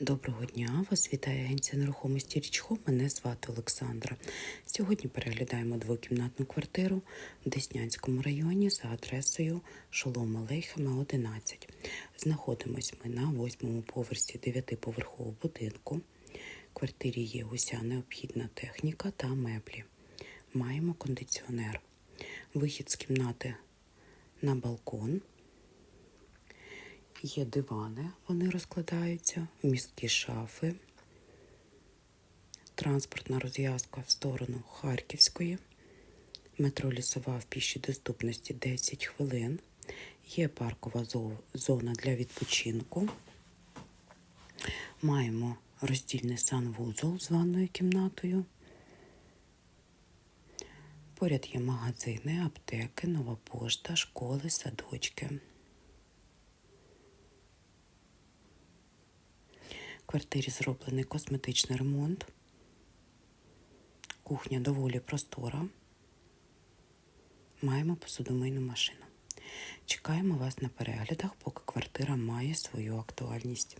Доброго дня! Вас вітає агенція нерухомості Річхом. Мене звати Олександра. Сьогодні переглядаємо двокімнатну квартиру в Деснянському районі за адресою Шолома Лейхема, 11. Знаходимось ми на восьмому поверсі дев'ятиповерхового будинку. В квартирі є уся необхідна техніка та меблі. Маємо кондиціонер. Вихід з кімнати на балкон. Є дивани, вони розкладаються, місткі шафи, транспортна розв'язка в сторону Харківської, метро лісова в пішій доступності 10 хвилин. Є паркова зона для відпочинку. Маємо роздільний санвузол з ванною кімнатою. Поряд є магазини, аптеки, нова пошта, школи, садочки. Квартирі зроблений косметичний ремонт. Кухня доволі простора. Маємо посудомийну машину. Чекаємо вас на переглядах, поки квартира має свою актуальність.